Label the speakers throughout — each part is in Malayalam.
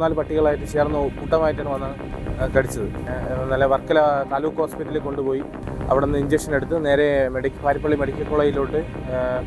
Speaker 1: മൂന്നാൽ പട്ടികളായിട്ട് ചേർന്ന് കൂട്ടമായിട്ടാണ് വന്ന് കടിച്ചത് നല്ല വർക്കല താലൂക്ക് ഹോസ്പിറ്റലിൽ കൊണ്ടുപോയി. അവിടെ നിന്ന് ഇഞ്ചക്ഷൻ എടുത്ത് നേരെ മെഡിക്കൽ പാരിപ്പള്ളി മെഡിക്കൽ കോളേജിലോട്ട്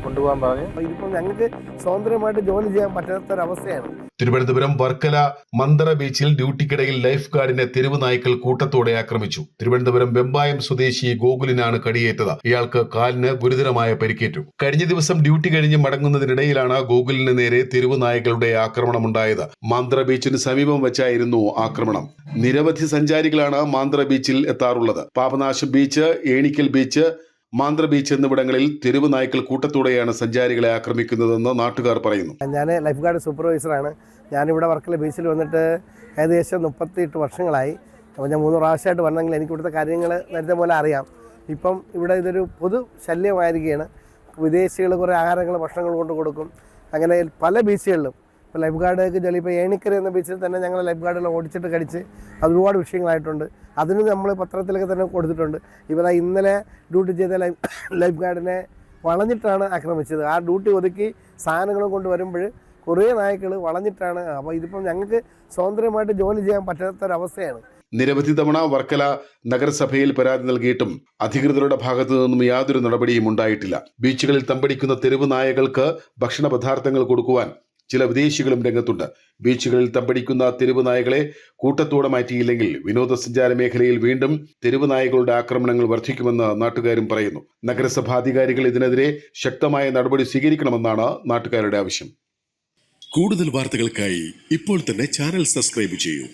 Speaker 1: കൊണ്ടുപോകാൻ പറഞ്ഞു.
Speaker 2: അപ്പൊ ഇതിപ്പം ഞങ്ങൾക്ക് സ്വതന്ത്രമായിട്ട് ജോലി ചെയ്യാൻ പറ്റാത്തൊരവസ്ഥയാണ്.
Speaker 3: തിരുവനന്തപുരം വർക്കല മന്ദറ ബീച്ചിൽ ഡ്യൂട്ടിക്കിടയിൽ ലൈഫ് ഗാർഡിനെ തെരുവ് നായ്ക്കൾ കൂട്ടത്തോടെ ആക്രമിച്ചു. തിരുവനന്തപുരം വെമ്പായം സ്വദേശി ഗോകുലിനാണ് കടിയേറ്റത്. ഇയാൾക്ക് കാലിന് ഗുരുതരമായ പരിക്കേറ്റു. കഴിഞ്ഞ ദിവസം ഡ്യൂട്ടി കഴിഞ്ഞ് മടങ്ങുന്നതിനിടയിലാണ് ഗോകുലിന് നേരെ തെരുവ് നായ്ക്കളുടെ ആക്രമണമുണ്ടായത്. മാന്ത്ര ബീച്ചിന് സമീപം വെച്ചായിരുന്നു ആക്രമണം. നിരവധി സഞ്ചാരികളാണ് മാന്ത്ര ബീച്ചിൽ എത്താറുള്ളത്. Papanasam beach Enikkal beach Manthra beach എന്നിവിടങ്ങളിൽ തെരുവ് നായ്ക്കൾ കൂട്ടത്തോടെയാണ് സഞ്ചാരികളെ ആക്രമിക്കുന്നതെന്ന് നാട്ടുകാർ പറയുന്നു.
Speaker 2: ഞാൻ ലൈഫ് ഗാർഡ് സൂപ്പർവൈസറാണ്. ഞാനിവിടെ വർക്കല ബീച്ചിൽ വന്നിട്ട് ഏകദേശം മുപ്പത്തിയെട്ട് വർഷങ്ങളായി. അപ്പോൾ ഞാൻ മൂന്ന് പ്രാവശ്യമായിട്ട് വന്നെങ്കിൽ എനിക്ക് ഇവിടുത്തെ കാര്യങ്ങൾ നേരത്തെ പോലെ അറിയാം. ഇപ്പം ഇവിടെ ഇതൊരു പൊതു ശല്യമായിരിക്കുകയാണ്. വിദേശികൾ കുറേ ആഹാരങ്ങൾ ഭക്ഷണങ്ങൾ കൊണ്ട് കൊടുക്കും. അങ്ങനെ പല ബീച്ചുകളിലും ഇപ്പോൾ ലൈഫ് ഗാർഡുകൾക്ക് ചില ഇപ്പോൾ ഏണിക്കര എന്ന ബീച്ചിൽ തന്നെ ഞങ്ങൾ ലൈഫ് ഗാർഡുകൾ ഓടിച്ചിട്ട് കടിച്ച് അത് ഒരുപാട് വിഷയങ്ങളായിട്ടുണ്ട്. അതിന് നമ്മൾ പത്രത്തിലൊക്കെ തന്നെ കൊടുത്തിട്ടുണ്ട്. ഇവിടെ ഇന്നലെ ഡ്യൂട്ടി ചെയ്ത ലൈഫ് ലൈഫ് ഗാർഡിനെ വളഞ്ഞിട്ടാണ് ആക്രമിച്ചത്. ആ ഡ്യൂട്ടി ഒതുക്കി സാധനങ്ങളും കൊണ്ട് വരുമ്പോൾ കുറേ നായ്ക്കൾ വളഞ്ഞിട്ടാണ് അപ്പോൾ ഇതിപ്പം ഞങ്ങൾക്ക് സ്വതന്ത്രമായിട്ട് ജോലി ചെയ്യാൻ പറ്റാത്തൊരവസ്ഥയാണ്.
Speaker 3: നിരവധി തവണ വർക്കല നഗരസഭയിൽ പരാതി നൽകിയിട്ടും അധികൃതരുടെ ഭാഗത്തു നിന്നും യാതൊരു നടപടിയും ഉണ്ടായിട്ടില്ല. ബീച്ചുകളിൽ തമ്പടിക്കുന്ന തെരുവ് നായകൾക്ക് ഭക്ഷണ പദാർത്ഥങ്ങൾ കൊടുക്കുവാൻ ചില വിദേശികളും രംഗത്തുണ്ട്. ബീച്ചുകളിൽ തമ്പടിക്കുന്ന തെരുവ് നായകളെ കൂട്ടത്തോടെ മാറ്റിയില്ലെങ്കിൽ വിനോദസഞ്ചാര മേഖലയിൽ വീണ്ടും തെരുവ് നായകളുടെ ആക്രമണങ്ങൾ വർദ്ധിക്കുമെന്ന് നാട്ടുകാരും പറയുന്നു. നഗരസഭാധികാരികൾ ഇതിനെതിരെ ശക്തമായ നടപടി സ്വീകരിക്കണമെന്നാണ് നാട്ടുകാരുടെ ആവശ്യം.
Speaker 4: കൂടുതൽ വാർത്തകൾക്കായി ഇപ്പോൾ തന്നെ ചാനൽ സബ്സ്ക്രൈബ് ചെയ്യൂ.